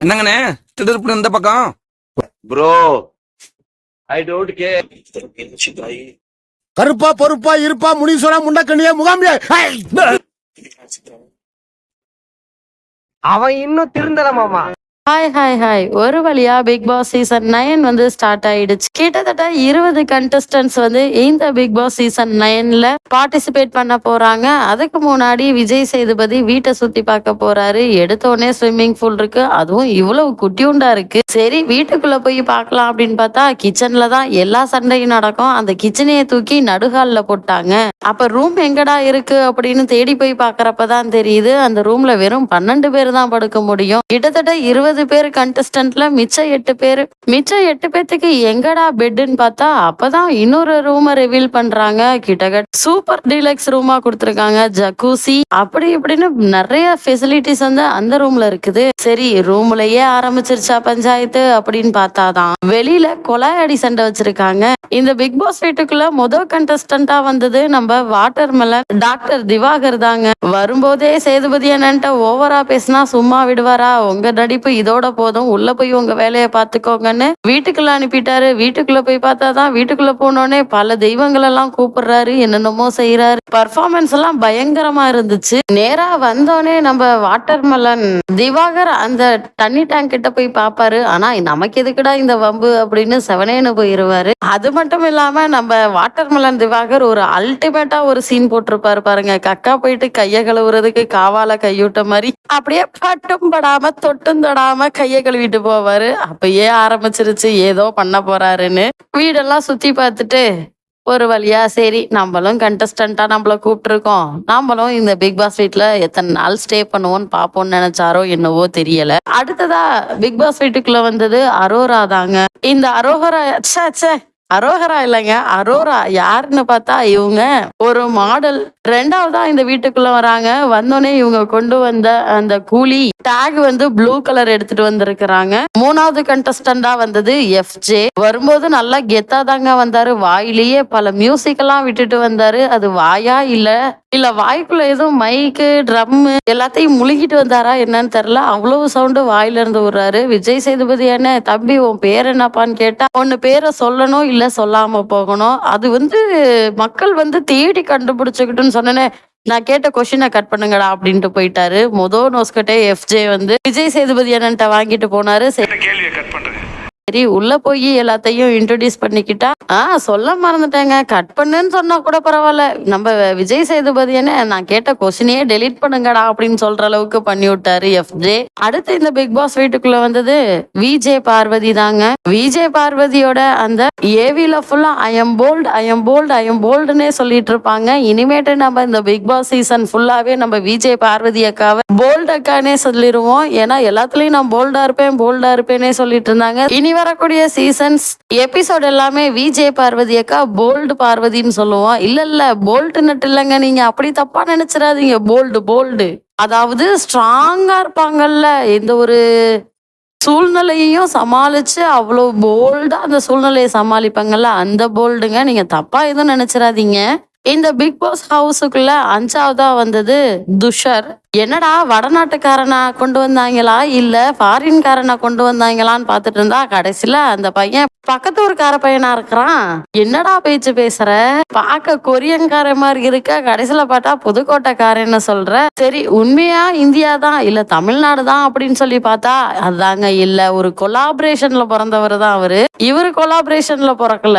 என்னங்கண்ணே? திருப்பி இந்த பக்கம். ப்ரோ ஐ டோன்ட் கேர் கருப்பா பொறுப்பா இருப்பா முனீஸ்வரா முண்டக்கண்ணியா முகாமியா? அவன் இன்னும் திருந்தல மாமா. ஹாய் ஹாய் ஹாய் ஒரு வழியா பிக் பாஸ் சீசன் நைன் வந்து ஸ்டார்ட் ஆயிடுச்சு. கிட்டத்தட்ட இருபது கண்டஸ்டன்ஸ் வந்து இந்த பிக் பாஸ் சீசன் நைன்ல பார்ட்டிசிபேட் பண்ண போறாங்க. அதுக்கு முன்னாடி விஜய் சேதுபதி வீட்டை சுத்தி பார்க்க போறாரு. எடுத்தோடனே ஸ்விம்மிங் பூல் இருக்கு. அதுவும் இவ்வளவு குட்டியுண்டா இருக்கு. சரி வீட்டுக்குள்ள போய் பார்க்கலாம் அப்படின்னு பார்த்தா கிச்சன்ல தான் எல்லா சண்டையும் நடக்கும். அந்த கிச்சனையை தூக்கி நடுகால்ல போட்டாங்க. அப்ப ரூம் எங்கடா இருக்கு அப்படின்னு தேடி போய் பார்க்கறப்பதான் தெரியுது. அந்த ரூம்ல வெறும் பன்னெண்டு பேர் தான் படுக்க முடியும். கிட்டத்தட்ட இருபது பேர் கண்டஸ்டன்ட்ல மிச்சம் எட்டு பேர். மிச்சம் எட்டு பேர்த்துக்கு எங்கடா பெட்டுன்னு பார்த்தா அப்பதான் இன்னொரு ரூமை ரிவீல் பண்றாங்க. கிட்டக்கட் சூப்பர் டீலக்ஸ் ரூமா கொடுத்துருக்காங்க ஜக்கூசி அப்படி இப்படின்னு நிறைய ஃபெசிலிட்டிஸ் வந்து அந்த ரூம்ல இருக்குது. சரி ரூம்லயே ஆரம்பிச்சிருச்சா பஞ்சாயத்து அப்படின்னு பார்த்தாதான். வெளியில கொலாயடி சண்டை வச்சிருக்காங்க. இந்த பிக் பாஸ் வீட்டுக்குள்ள முதல் கண்டஸ்டண்டா வந்தது நம்ம வாட்டர் மெலன் டாக்டர் திவாகர் தாங்க. வரும்போதே சேதுபதி என்னன்ட்ட ஓவரா பேசினா சும்மா விடுவாரா? உங்க நடிப்பு இதோட போதும். உள்ள போய் உங்க வேலையை பார்த்துக்கோங்கன்னு வீட்டுக்குள்ள அனுப்பிட்டாரு. வீட்டுக்குள்ள போய் பார்த்தாதான் வீட்டுக்குள்ள போனோடனே பல தெய்வங்கள் எல்லாம் கூப்பிடுறாரு என்னென்னமோ செய்யறாரு பர்ஃபார்மன்ஸ் எல்லாம் பயங்கரமா இருந்துச்சு. நேரா வந்தோடனே நம்ம வாட்டர் மெலன் திவாகர் அந்த தண்ணி டேங்க் கிட்ட போய் பாப்பாரு ஆனா நமக்கு எதுக்குடா இந்த வம்பு அப்படின்னு செவனேன்னு போயிருவாரு. அது மட்டும் இல்லாம நம்ம வாட்டர் மெலன் திவாகர் ஒரு அல்டிமேட்டா ஒரு சீன் போட்டிருப்பாரு பாருங்க. கக்கா போயிட்டு கையை கழுவுறதுக்கு காவால கையூட்ட மாதிரி அப்படியே பட்டும் படாம தொட்டும் தொடாம கையை கழுவிட்டு போவாரு. அப்பயே ஆரம்பிச்சிருச்சு. ஏதோ பண்ண போறாருன்னு. வீடெல்லாம் சுத்தி பார்த்துட்டு ஒரு வழியா சரி நம்மளும் கண்டஸ்டண்டா நம்மள கூப்பிட்டுருக்கோம். நாமளும் இந்த பிக் பாஸ் வீட்ல எத்தனை நாள் ஸ்டே பண்ணுவோம்னு பாப்போம்னு நினைச்சாரோ என்னவோ தெரியல. அடுத்ததா பிக் பாஸ் வீட்டுக்குள்ள வந்தது அரோரா தாங்க. இந்த அரோகரா ச்சே ச்சே அரோகரா இல்லைங்க. அரோரா யாருன்னு பார்த்தா இவங்க ஒரு மாடல் ரெண்டாவதா இந்த வீட்டுக்குள்ள வராங்க. வந்தோடனே இவங்க கொண்டு வந்த அந்த கூலி டேக் வந்து ப்ளூ கலர் எடுத்துட்டு வந்திருக்கிறாங்க. மூணாவது கண்டஸ்டண்டா வந்தது எஃப்ஜே வரும்போது நல்லா கெத்தா தாங்க வந்தாரு. வாயிலேயே பல மியூசிக் எல்லாம் விட்டுட்டு வந்தாரு. அது வாயா இல்ல. இல்ல வாய்க்குள்ள எதுவும் மைக்கு ட்ரம்மு எல்லாத்தையும் முழுகிட்டு வந்தாரா என்னன்னு தெரியல. அவ்வளவு சவுண்டு வாயில இருந்து விடுறாரு விஜய் சேதுபதி என்ன தம்பி உன் பேர் என்னப்பான்னு கேட்டா ஒன்னு பேரை சொல்லணும் இல்ல சொல்லாம போகணும். அது வந்து மக்கள் வந்து தேடி கண்டுபிடிச்சுக்கிட்டுன்னு சொன்னேனே. நான் கேட்ட கொஷினை கட் பண்ணுங்கடா அப்படின்ட்டு போயிட்டாரு. மொத நோஸ்கட்டே எஃப்ஜே வந்து. விஜய் சேதுபதி அண்ணன்ட்ட வாங்கிட்டு போனாரு. சரி உள்ள போய் எல்லாத்தையும் இன்ட்ரடியூஸ் பண்ணிக்கிட்டா? ஆ சொல்ல மறந்துட்டேங்க. கட் பண்ணுன்னு சொன்னா கூட பரவாயில்ல. நம்ம விஜய் சேதுபதி என்ன நான் கேட்ட கொஸ்டினையே டெலீட் பண்ணுங்கடா அப்படின்னு சொல்ற அளவுக்கு பண்ணி விட்டாரு எஃப்ஜே அடுத்து இந்த பிக் பாஸ் வீட்டுக்குள்ள வந்தது விஜே பார்வதி தாங்க. விஜே பார்வதியோட அந்த ஏவில ஃபுல்லா I am bold I am bold I am போல்டுன்னே சொல்லிட்டு இருப்பாங்க. இனிமேட்டு நம்ம இந்த பிக் பாஸ் சீசன் ஃபுல்லாவே நம்ம விஜே பார்வதி அக்காவை போல்ட் அக்கானே சொல்லிடுவோம் ஏன்னா எல்லாத்துலயும் நான் போல்டா இருப்பேன் போல்டா இருப்பேனே சொல்லிட்டு இருந்தாங்க. இனி வரக்கூடிய சீசன்ஸ் எபிசோட் எல்லாமே விஜய் பார்வதி அக்கா போல்டு பார்வதின்னு சொல்லுவோம். இல்ல இல்ல போல்டு நட்டு இல்லைங்க. நீங்க அப்படி தப்பா நினைச்சிடாதீங்க. போல்டு போல்டு அதாவது ஸ்ட்ராங்கா இருப்பாங்கல்ல. எந்த ஒரு சூழ்நிலையையும் சமாளிச்சு அவ்வளோ போல்டா அந்த சூழ்நிலையை சமாளிப்பாங்கல்ல அந்த போல்டுங்க நீங்க தப்பா எதுவும் நினைச்சிடாதீங்க. இந்த பிக் பாஸ் ஹவுஸுக்குள்ள அஞ்சாவதா வந்தது துஷர். என்னடா வடநாட்டுக்காரனா கொண்டு வந்தாங்களா? இல்ல ஃபாரின்காரனா கொண்டு வந்தாங்களான்னு பார்த்துட்டு இருந்தா கடைசியில அந்த பையன் பக்கத்து ஊருக்கார பையனா இருக்கிறான். என்னடா பேச்சு பேசுற? பாக்க கொரியன்கார மாதிரி இருக்க கடைசியில பார்த்தா புதுக்கோட்டைக்காரன்னு சொல்ற. சரி உண்மையா இந்தியா தான் இல்ல தமிழ்நாடு தான் அப்படின்னு சொல்லி பார்த்தா அதாங்க இல்ல. ஒரு கொலாபரேஷன்ல பிறந்தவர் தான் அவரு. இவரு கொலாபரேஷன்ல பிறக்கல.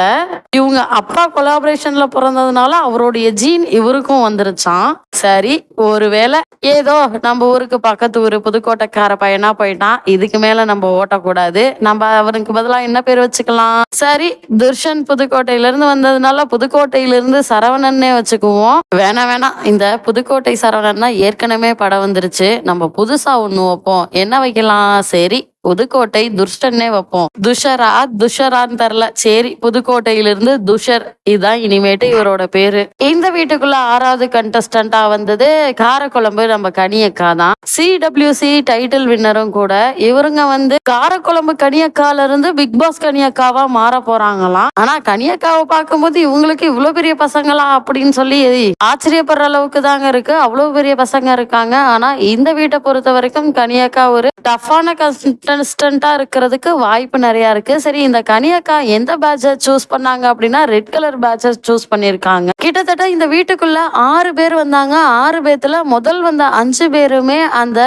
இவங்க அப்பா கொலாபரேஷன்ல பிறந்ததுனால அவருடைய ஜீன் இவருக்கும் வந்துருச்சான் சரி ஒருவேளை ஏதோ நம்ம ஊருக்கு பக்கத்து ஊரு புதுக்கோட்டைக்கார பையனா போயிட்டான். இதுக்கு மேல நம்ம ஓட்டக்கூடாது. நம்ம அவனுக்கு பதிலா என்ன பேர் வச்சுக்கலாம்? சரி துர்ஷன் புதுக்கோட்டையில இருந்து வந்ததுனால புதுக்கோட்டையில இருந்து சரவணன்னே வச்சுக்குவோம். வேணாம் வேணாம் இந்த புதுக்கோட்டை சரவணன் தான் ஏற்கனவே படம் வந்துருச்சு. நம்ம புதுசா ஒண்ணு வைப்போம். என்ன வைக்கலாம்? சரி புதுக்கோட்டை துஷ்டன்னே வைப்போம். துஷரா துஷரான்னு தரல சரி புதுக்கோட்டையிலிருந்து துஷர். இதுதான் இனிமேட்டு இவரோட பேரு. இந்த வீட்டுக்குள்ள ஆறாவது கண்டஸ்டண்டா வந்தது காரக்குழம்பு நம்ம கனியக்கா தான். சிடபிள்யூசி டைட்டில் வின்னரும் கூட இவருங்க வந்து காரக்குழம்பு கனியக்கால இருந்து பிக் பாஸ் கனியக்காவா மாற போறாங்களாம். ஆனா கனியக்காவை பார்க்கும்போது இவங்களுக்கு இவ்வளவு பெரிய பசங்களா அப்படின்னு சொல்லி ஆச்சரியப்படுற அளவுக்கு தாங்க இருக்கு. அவ்வளவு பெரிய பசங்க இருக்காங்க. ஆனா இந்த வீட்டை பொறுத்த வரைக்கும் கனியக்கா ஒரு டஃப்பான கன்ஸ்ட கண்டஸ்டண்டா இருக்கிறதுக்கு வாய்ப்பு நிறையா இருக்குது சரி இந்த கனியக்கா எந்த பேட்சை சூஸ் பண்ணாங்க அப்படின்னா ரெட் கலர் பேட்சை சூஸ் பண்ணியிருக்காங்க. கிட்டத்தட்ட இந்த வீட்டுக்குள்ள ஆறு பேர் வந்தாங்க. ஆறு பேர்த்தில் முதல் வந்த அஞ்சு பேருமே அந்த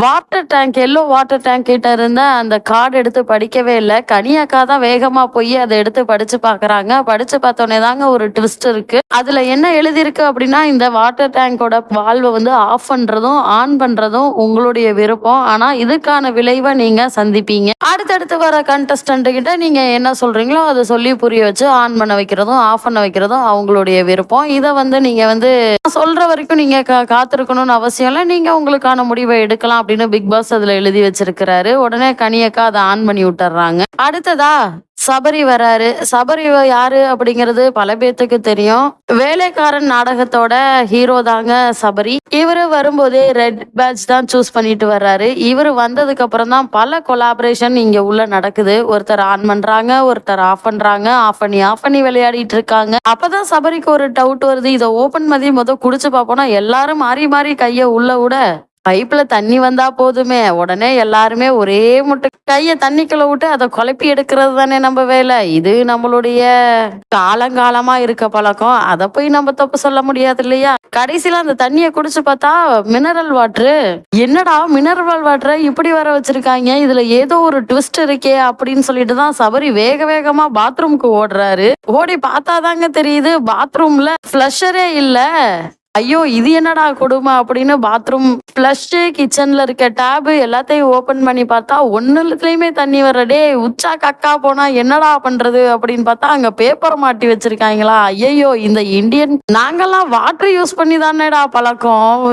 water tank yellow water tank கிட்ட இருந்த அந்த கார்டு எடுத்து படிக்கவே இல்லை. கனியாக்கா தான் வேகமா போய் அதை எடுத்து படிச்சு பாக்குறாங்க. படிச்சு பார்த்தோன்னே தாங்க ஒரு ட்விஸ்ட் இருக்கு. அதுல என்ன எழுதியிருக்கு அப்படின்னா இந்த வாட்டர் டேங்கோட வால்வை வந்து ஆஃப் பண்றதும் ஆன் பண்றதும் உங்களுடைய விருப்பம். ஆனா இதுக்கான விளைவை நீங்க சந்திப்பீங்க. அடுத்தடுத்து வர கண்டஸ்டன்ட் கிட்ட நீங்க என்ன சொல்றீங்களோ அதை சொல்லி புரிய வச்சு ஆன் பண்ண வைக்கிறதும் ஆஃப் பண்ண வைக்கிறதும் அவங்களுடைய விருப்பம். இதை வந்து நீங்க வந்து சொல்கிற சொல்ற வரைக்கும் நீங்க கா- காத்திருக்கணும்னு அவசியம் இல்லை. நீங்க உங்களுக்கான முடிவை எடுக்கலாம் அப்படின்னு பிக் பாஸ் அதுல எழுதி வச்சிருக்கிறாரு. உடனே கனியக்கா அதை ஆன் பண்ணி விட்டுறாங்க. அடுத்ததா சபரி வராரு. சபரி யாரு அப்படிங்கிறது பல பேர்த்துக்கு தெரியும். வேலைக்காரன் நாடகத்தோட ஹீரோ தாங்க சபரி. இவரு வரும்போதே ரெட் பேட்ச் தான் சூஸ் பண்ணிட்டு வர்றாரு. இவர் வந்ததுக்கு அப்புறம் தான் பல கொலாபரேஷன் இங்க உள்ள நடக்குது. ஒருத்தர் ஆன் பண்றாங்க ஒருத்தர் ஆஃப் பண்றாங்க ஆஃப் பண்ணி ஆஃப் பண்ணி விளையாடிட்டு இருக்காங்க. அப்பதான் சபரிக்கு ஒரு டவுட் வருது. இதை ஓபன் மதியம் முத குடிச்சு பார்ப்போம்னா எல்லாரும் மாறி மாறி கைய உள்ள விட பைப்ல தண்ணி வந்தா போதுமே. உடனே எல்லாருமே ஒரே முட்டை கைய தண்ணிக்குள்ள விட்டு அதை குழப்பி எடுக்கிறது தானே நம்ம வேலை. இது நம்மளுடைய காலங்காலமா இருக்க பழக்கம். அதை போய் நம்ம தப்பு சொல்ல முடியாது இல்லையா? கடைசியில அந்த தண்ணியை குடிச்சு பார்த்தா மினரல் வாட்டரு என்னடா மினரல் வாட்டரை இப்படி வர வச்சிருக்காங்க? இதுல ஏதோ ஒரு ட்விஸ்ட் இருக்கே அப்படின்னு சொல்லிட்டு தான் சபரி வேக வேகமா பாத்ரூம்க்கு ஓடுறாரு. ஓடி பார்த்தாதாங்க தெரியுது பாத்ரூம்ல ஃபிளஷரே இல்ல. ஐயோ இது என்னடா கொடுமை அப்படின்னு பாத்ரூம் ஃப்ளஷ் கிச்சன்ல இருக்க டேப் எல்லாத்தையும் ஓபன் பண்ணி பார்த்தா ஒன்னுலத்துலயுமே தண்ணி வர்றடே உச்சா கக்கா போனா என்னடா பண்றது? அப்படின்னு பார்த்தா அங்க பேப்பர் மாட்டி வச்சிருக்காங்களா? ஐயோ இந்த இந்தியன் நாங்கெல்லாம் வாட்டர் யூஸ் பண்ணி தானேடா பழக்கம்.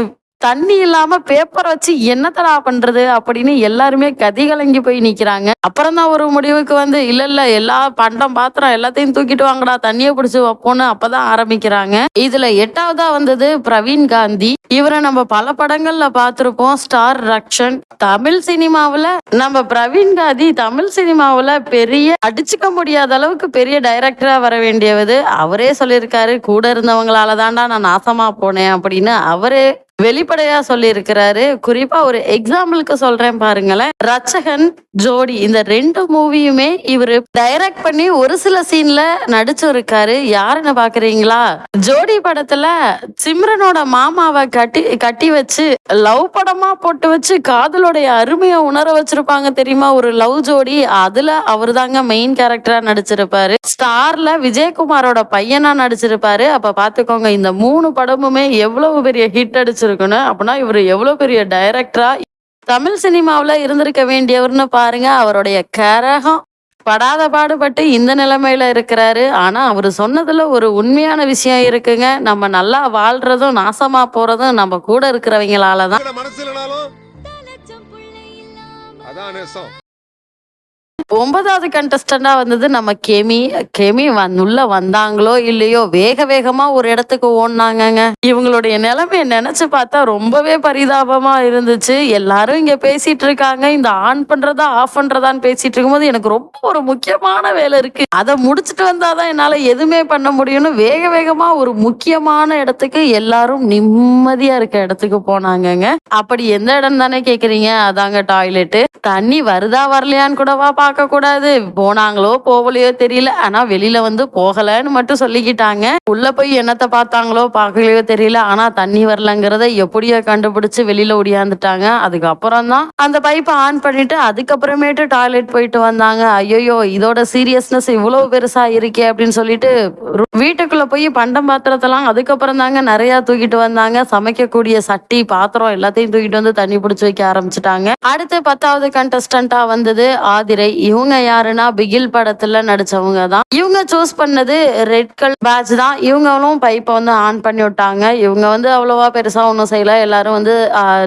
தண்ணி இல்லாம பேப்பர் வச்சு என்னத்தடா பண்றது அப்படின்னு எல்லாருமே கதி கலங்கி போய் நிக்கிறாங்க. அப்புறம் தான் ஒரு முடிவுக்கு வந்து இல்ல இல்ல எல்லா பண்டம் பாத்திரம் எல்லாத்தையும் தூக்கிட்டு வாங்கடா தண்ணியை பிடிச்சி வைப்போம்னு அப்பதான் ஆரம்பிக்கிறாங்க. இதுல எட்டாவதா வந்தது பிரவீன் காந்தி. இவரை நம்ம பல படங்கள்ல பார்த்திருப்போம். ஸ்டார் ரக்ஷன். தமிழ் சினிமாவில நம்ம பிரவீன் காந்தி தமிழ் சினிமாவில பெரிய அடிச்சுக்க முடியாத அளவுக்கு பெரிய டைரக்டரா வர வேண்டியவது அவரே சொல்லியிருக்காரு கூட இருந்தவங்களால தான்டா நான் நாசமா போனேன் அப்படின்னு அவரே வெளிப்படையா சொல்லியிருக்கிறாரு. குறிப்பா ஒரு எக்ஸாம்பிளுக்கு சொல்றேன் பாருங்களேன். ரச்சகன் ஜோடி இந்த ரெண்டு மூவியுமே இவரு டைரக்ட் பண்ணி ஒரு சில சீன்ல நடிச்சிருக்காரு. யாருன்னு பாக்குறீங்களா? ஜோடி படத்துல சிம்ரனோட மாமாவை கட்டி கட்டி வச்சு லவ் படமா போட்டு வச்சு காதலோடைய அருமையை உணர வச்சிருப்பாங்க தெரியுமா? ஒரு லவ் ஜோடி. அதுல அவர் தாங்க மெயின் கேரக்டரா நடிச்சிருப்பாரு. ஸ்டார்ல விஜயகுமாரோட பையனா நடிச்சிருப்பாரு. அப்ப பாத்துக்கோங்க இந்த மூணு படமுமே எவ்வளவு பெரிய ஹிட் அடிச்சு அடிச்சிருக்குன்னு அப்படின்னா இவர் எவ்வளவு பெரிய டைரக்டரா தமிழ் சினிமாவில் இருந்திருக்க வேண்டியவர்னு பாருங்க. அவருடைய கரகம் படாத பாடுபட்டு இந்த நிலைமையில இருக்கிறாரு. ஆனா அவர் சொன்னதுல ஒரு உண்மையான விஷயம் இருக்குங்க. நம்ம நல்லா வாழ்றதும் நாசமா போறதும் நம்ம கூட இருக்கிறவங்களால தான் ஒன்பதாவது கண்டஸ்டண்டா வந்தது நம்ம கெமி. கெமி வந் உள்ள வந்தாங்களோ இல்லையோ வேக வேகமா ஒரு இடத்துக்கு ஓடினாங்கங்க. இவங்களுடைய நிலைமைய நினைச்சு பார்த்தா ரொம்பவே பரிதாபமா இருந்துச்சு. எல்லாரும் இங்க பேசிட்டு இருக்காங்க. இந்த ஆன் பண்றதா ஆஃப் பண்றதான்னு பேசிட்டு இருக்கும்போது எனக்கு ரொம்ப ஒரு முக்கியமான வேலை இருக்கு. அதை முடிச்சுட்டு வந்தாதான் என்னால எதுவுமே பண்ண முடியும்னு வேக வேகமா ஒரு முக்கியமான இடத்துக்கு எல்லாரும் நிம்மதியா இருக்க இடத்துக்கு போனாங்கங்க. அப்படி எந்த இடம் தானே கேக்குறீங்க? அதாங்க டாய்லெட் தண்ணி வருதா வரலையான்னு கூடவா பாக்க பார்க்கக்கூடாது. போனாங்களோ போகலையோ தெரியல. ஆனா வெளியில வந்து போகலன்னு மட்டும் சொல்லிக்கிட்டாங்க. உள்ள போய் என்னத்த பார்த்தாங்களோ பார்க்கலையோ தெரியல. ஆனா தண்ணி வரலங்கிறத எப்படியோ கண்டுபிடிச்சு வெளியில ஒடியாந்துட்டாங்க. அதுக்கப்புறம் தான் அந்த பைப்பை ஆன் பண்ணிட்டு அதுக்கப்புறமேட்டு டாய்லெட் போயிட்டு வந்தாங்க. ஐயோ இதோட சீரியஸ்னஸ் இவ்வளவு பெருசா இருக்கே அப்படின்னு சொல்லிட்டு வீட்டுக்குள்ள போய் பண்டம் பாத்திரத்தெல்லாம் அதுக்கப்புறம் தாங்க நிறைய தூக்கிட்டு வந்தாங்க. சமைக்கக்கூடிய சட்டி பாத்திரம் எல்லாத்தையும் தூக்கிட்டு வந்து தண்ணி பிடிச்சி வைக்க ஆரம்பிச்சிட்டாங்க. அடுத்து பத்தாவது கண்டஸ்டண்டா வந்தது ஆதிரை. இவங்க யாருன்னா பிகில் படத்துல நடிச்சவங்க தான். இவங்க சூஸ் பண்ணது ரெட் கல் பேட்ச் தான். இவங்களும் பைப்பை வந்து ஆன் பண்ணி விட்டாங்க. இவங்க வந்து அவ்வளவா பெருசா ஒன்றும் செய்யல. எல்லாரும் வந்து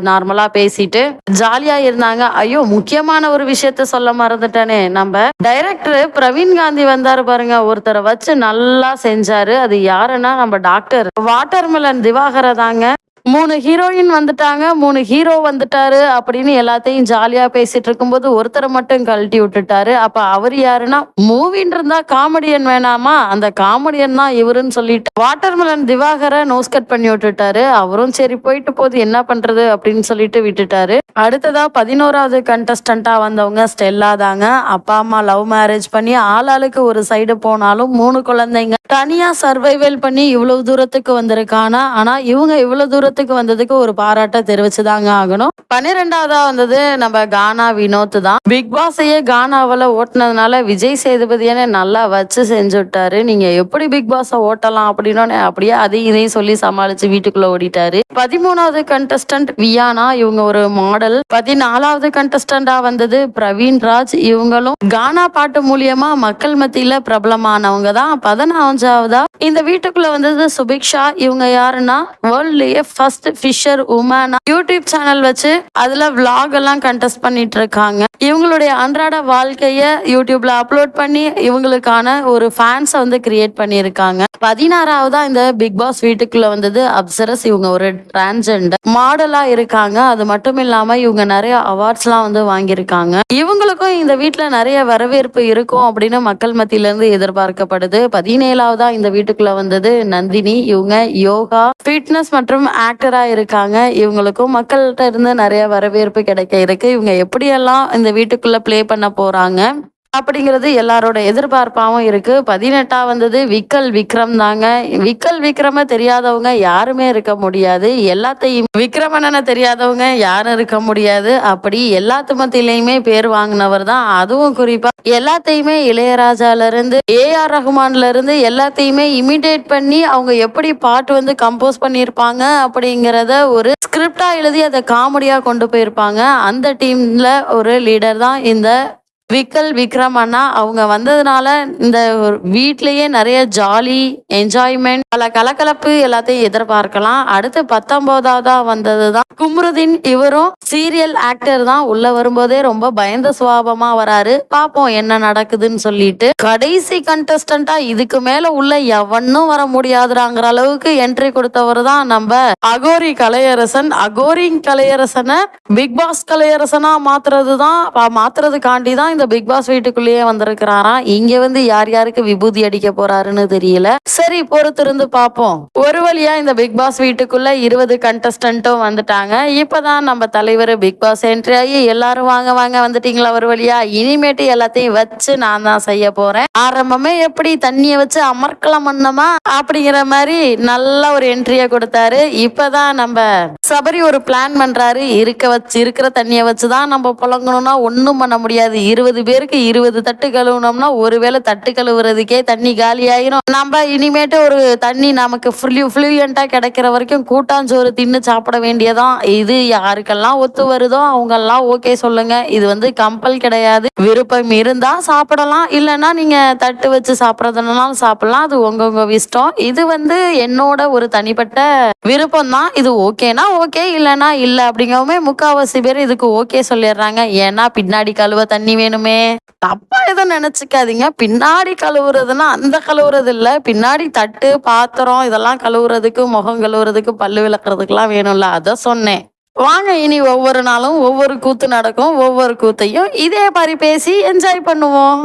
நார்மலா பேசிட்டு ஜாலியா இருந்தாங்க. ஐயோ முக்கியமான ஒரு விஷயத்த சொல்ல மறந்துட்டேனே. நம்ம டைரக்டர் பிரவீன் காந்தி வந்தாரு பாருங்க. ஒருத்தரை வச்சு நல்லா செஞ்சாரு. அது யாருன்னா நம்ம டாக்டர் வாட்டர்மெலன் திவாகர தாங்க. மூணு ஹீரோயின் வந்துட்டாங்க மூணு ஹீரோ வந்துட்டாரு அப்படின்னு எல்லாத்தையும் ஜாலியா பேசிட்டு இருக்கும்போது ஒருத்தரை மட்டும் கழட்டி விட்டுட்டாரு. அப்ப அவர் யாருன்னா மூவின் இருந்தா காமெடியன் வேணாமா? அந்த காமெடியன் தான் இவருன்னு சொல்லிட்டு வாட்டர்மெலன் திவாகரை நோஸ் கட் பண்ணி விட்டுட்டாரு. அவரும் சரி போயிட்டு போகுது என்ன பண்றது அப்படின்னு சொல்லிட்டு விட்டுட்டாரு. அடுத்ததா பதினோராவது கண்டஸ்டண்டா வந்தவங்க ஸ்டெல்லா தாங்க. அப்பா அம்மா லவ் மேரேஜ் பண்ணி ஆள் ஆளுக்கு ஒரு சைடு போனாலும் மூணு குழந்தைங்க. தனியா சர்வைவல் பண்ணி இவ்வளவு தூரத்துக்கு வந்திருக்கானா? ஆனா இவங்க இவ்வளவு தூரத்துக்கு வந்ததுக்கு ஒரு பாராட்ட தெரிவிச்சுதாங்க ஆகணும். பன்னிரெண்டாவதா வந்தது நம்ம கானா வினோத் தான். பிக் பாஸையே கானாவில் ஓட்டுனதுனால விஜய் சேதுபதியனே நல்லா வச்சு செஞ்சு விட்டாரு நீங்க எப்படி பிக் பாஸை ஓட்டலாம் அப்படின்னு அப்படியே அதையும் இதையும் சொல்லி சமாளிச்சு வீட்டுக்குள்ள ஓடிட்டாரு. பதிமூணாவது கண்டஸ்டன்ட் வியானா இவங்க ஒரு மாடல் பதினாலாவது கண்டஸ்டண்டா வந்தது பிரவீன் ராஜ் இவங்களும் கானா பாட்டு மூலியமா மக்கள் மத்தியில பிரபலமானவங்க தான். பதினஞ்சாவதா இந்த வீட்டுக்குள்ள வந்தது சுபிக்ஷா. இவங்க யாருன்னா வேர்ல்ட்லயே ஃபர்ஸ்ட் ஃபிஷர் உமனா யூடியூப் சேனல் வச்சு அதுல விளாக் எல்லாம் கண்டெஸ்ட் பண்ணிட்டு இருக்காங்க. இவங்களுடைய அன்றாட வாழ்க்கைய யூடியூப்ல அப்லோட் பண்ணி இவங்களுக்கான ஒரு ஃபேன்ஸை வந்து கிரியேட் பண்ணியிருக்காங்க. பதினாறாவதா இந்த பிக் பாஸ் வீட்டுக்குள்ள வந்தது அப்சரஸ் இவங்க ஒரு டிரான்ஜெண்டர் மாடலா இருக்காங்க. அது மட்டும் இல்லாம இவங்க நிறைய அவார்ட்ஸ்லாம் வந்து வாங்கியிருக்காங்க. இவங்களுக்கும் இந்த வீட்டுல நிறைய வரவேற்பு இருக்கும் அப்படின்னு மக்கள் மத்தியில இருந்து எதிர்பார்க்கப்படுது. பதினேழாவதா இந்த வீட்டுக்குள்ள வந்தது நந்தினி. இவங்க யோகா ஃபிட்னஸ் மற்றும் ஆக்டராக இருக்காங்க. இவங்களுக்கும் மக்கள்கிட்ட இருந்து நிறைய வரவேற்பு கிடைக்க இருக்கு. இவங்க எப்படியெல்லாம் இந்த வீட்டுக்குள்ள ப்ளே பண்ண போறாங்க? அப்படிங்கிறது எல்லாரோட எதிர்பார்ப்பாகவும் இருக்கு. பதினெட்டா வந்தது விக்கல் விக்ரம் தாங்க. விக்கல் விக்ரம தெரியாதவங்க யாருமே இருக்க முடியாது. எல்லாத்தையும் விக்ரமணனை தெரியாதவங்க யாரும் இருக்க முடியாது. அப்படி எல்லாத்து மத்தியிலையுமே பேர் வாங்கினவர் தான். அதுவும் குறிப்பா எல்லாத்தையுமே இளையராஜால இருந்து ஏ ஆர் ரஹ்மான்ல இருந்து எல்லாத்தையுமே இமிடேட் பண்ணி அவங்க எப்படி பாட்டு வந்து கம்போஸ் பண்ணியிருப்பாங்க அப்படிங்கிறத ஒரு ஸ்கிரிப்டா எழுதி அதை காமெடியா கொண்டு போயிருப்பாங்க. அந்த டீம்ல ஒரு லீடர் தான் இந்த விக்கல் விக்ரம் அண்ணா அவங்க வந்ததுனால இந்த வீட்லேயே வீட்லயே நிறைய ஜாலி என்ஜாய்மெண்ட் பல கலகலப்பு எல்லாத்தையும் எதிர்பார்க்கலாம். அடுத்து பத்தொன்பதாவதா வந்தது தான் கும்ருதீன். இவரும் சீரியல் ஆக்டர் தான். உள்ள வரும்போதே ரொம்ப பயந்த சுவாபமா வராரு. பாப்போம் என்ன நடக்குதுன்னு சொல்லிட்டு. கடைசி கண்டஸ்டண்டா இதுக்கு மேல உள்ள எவனும் வர முடியாதுறாங்கிற அளவுக்கு என்ட்ரி கொடுத்தவர் தான் நம்ம அகோரி கலையரசன். அகோரி கலையரசனை பிக் பாஸ் கலையரசனா மாத்துறது தான் மாத்துறதுக்காண்டி தான் இந்த பிக் பாஸ் வீட்டுக்குள்ளேயே வந்திருக்கிறாராம் இங்க வந்து யார் யாருக்கு விபூதி அடிக்க போறாருன்னு தெரியல. சரி பொறுத்திருந்து பார்ப்போம் ஒரு வழியா இந்த பிக் பாஸ் வீட்டுக்குள்ள இருபது கண்டஸ்டன்ட்டும் வந்துட்டாங்க. இப்பதான் நம்ம தலைவர் பிக் பாஸ் என்ட்ரி ஆகி எல்லாரும் வாங்க வாங்க வந்துட்டீங்களா ஒரு வழியா? இனிமேட்டு எல்லாத்தையும் வச்சு நான் தான் செய்ய போறேன். ஆரம்பமே எப்படி தண்ணிய வச்சு அமர்க்கலாம் பண்ணமா அப்படிங்கிற மாதிரி நல்ல ஒரு என்ட்ரிய கொடுத்தாரு. இப்பதான் நம்ம சபரி ஒரு பிளான் பண்றாரு. இருக்க வச்சு இருக்கிற தண்ணியை வச்சுதான் நம்ம புழங்கணும்னா ஒண்ணும் பண்ண முடியாது. இருபது பேருக்கு இருபது தட்டு கழுவுனோம்னா ஒருவேளை தட்டு கழுவுறதுக்கே தண்ணி காலி ஆயிரும் நம்ம இனிமேட்டு ஒரு தண்ணி நமக்கு ஃபுல்லி ஃப்ளூயண்டா கிடைக்கிற வரைக்கும் கூட்டாஞ்சோறு தின்னு சாப்பிட வேண்டியதான். இது யாருக்கெல்லாம் ஒத்து வருதோ அவங்க எல்லாம் ஓகே சொல்லுங்க. இது வந்து கம்பல் கிடையாது. விருப்பம் இருந்தா சாப்பிடலாம். இல்லைன்னா நீங்க தட்டு வச்சு சாப்பிட்றதுனாலும் சாப்பிடலாம். அது உங்க இஷ்டம். இது வந்து என்னோட ஒரு தனிப்பட்ட விருப்பம் தான் இது ஓகேனா ஓகே இல்லைன்னா இல்லை அப்படிங்கவுமே முக்காவாசி பேர் இதுக்கு ஓகே சொல்லிடுறாங்க. ஏன்னா பின்னாடி கழுவ தண்ணி வேணும். வேணுமே. தப்பா எதுவும் நினைச்சுக்காதீங்க. பின்னாடி கழுவுறதுன்னா அந்த கழுவுறது இல்ல பின்னாடி தட்டு பாத்திரம் இதெல்லாம் கழுவுறதுக்கு முகம் கழுவுறதுக்கு பல்லு விளக்குறதுக்கெல்லாம் வேணும்ல. அதை சொன்னேன். வாங்க இனி ஒவ்வொரு நாளும் ஒவ்வொரு கூத்து நடக்கும். ஒவ்வொரு கூத்தையும் இதே மாதிரி பேசி என்ஜாய் பண்ணுவோம்.